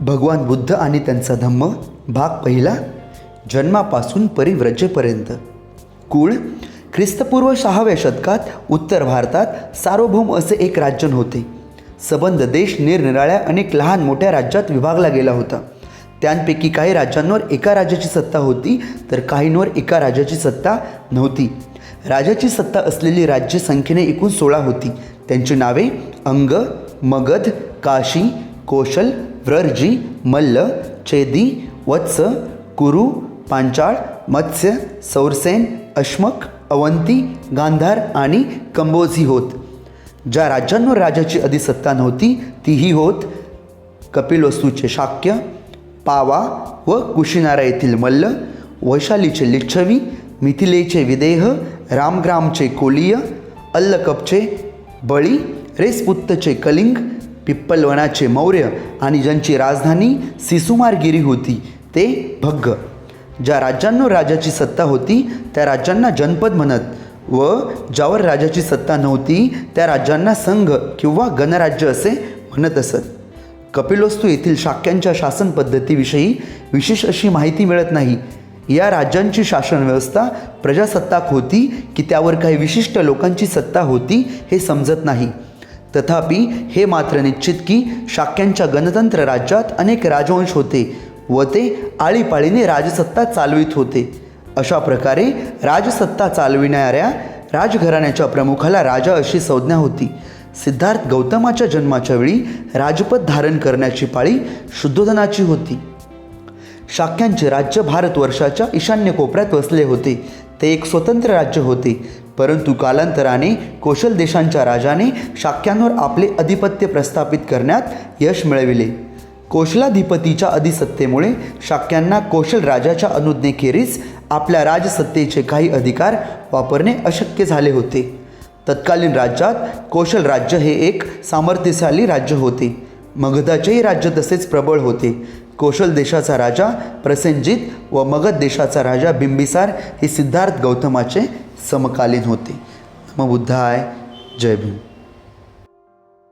भगवान बुद्ध आणि त्यांचा धम्म भाग पहिला जन्मापासून परिव्रजेपर्यंत. कुळ ख्रिस्तपूर्व सहाव्या शतकात उत्तर भारतात सार्वभौम असे एक राज्य होते सबंध देश निरनिराळ्या अनेक लहान मोठ्या राज्यात विभागला गेला होता. त्यांपैकी काही राज्यांवर एका राजाची सत्ता होती तर काहींवर एका राजाची सत्ता नव्हती. राजाची सत्ता असलेली राज्य संख्येने एकूण सोळा होती. त्यांची नावे अंग मगध काशी कोशल व्रर्जी मल्ल चेदी वत्स कुरु पांचाळ मत्स्य सौरसेन अश्मक अवंती गांधार आणि कंबोजी होत. ज्या राज्यांवर राजाची अधिसत्ता नव्हती तीही होत. कपिलवस्तूचे शाक्य पावा व कुशिनारा येथील मल्ल वैशालीचे लिच्छवी मिथिलेचे विदेह रामग्रामचे कोलीय अल्लकपचे बळी रेसपुत्तचे कलिंग पिप्पलवनाचे मौर्य आणि ज्यांची राजधानी सिसुमारगिरी होती ते भग्ग. ज्या राज्यांवर राजाची सत्ता होती त्या राज्यांना जनपद म्हणत व ज्यावर राजाची सत्ता नव्हती त्या राज्यांना संघ किंवा गणराज्य असे म्हणत असत. कपिलोस्तू येथील शाक्यांच्या शासन पद्धतीविषयी विशेष अशी माहिती मिळत नाही. या राज्यांची शासन व्यवस्था प्रजासत्ताक होती की त्यावर काही विशिष्ट लोकांची सत्ता होती हे समजत नाही. तथापि हे मात्र निश्चित की शाक्यांच्या गणतंत्र राज्यात अनेक राजवंश होते व ते आळीपाळीने राजसत्ता चालवित होते. अशा प्रकारे राजसत्ता चालविणाऱ्या राजघराण्याच्या प्रमुखाला राजा अशी संज्ञा होती. सिद्धार्थ गौतमाच्या जन्माच्या वेळी राजपद धारण करण्याची पाळी शुद्धोधनाची होती. शाक्यांचे राज्य भारतवर्षाच्या ईशान्य कोपऱ्यात वसले होते. ते एक स्वतंत्र राज्य होते. परंतु कालांतराने कोशल देशांच्या राजाने शाक्यांवर आपले अधिपत्य प्रस्थापित करण्यात यश मिळविले. कोशलाधिपतीच्या अधिसत्तेमुळे शाक्यांना कोशल राजाच्या अनुज्ञेखेरीज आपल्या राजसत्तेचे काही अधिकार वापरणे अशक्य झाले होते. तत्कालीन राज्यात कौशल राज्य हे एक सामर्थ्यशाली राज्य होते. मगधाचेही राज्य तसेच प्रबळ होते. कोशल देशाचा राजा प्रसेनजित व मगध देशाचा राजा बिंबिसार हे सिद्धार्थ गौतमाचे समकालीन होते. नम बुद्धाय जय भीम.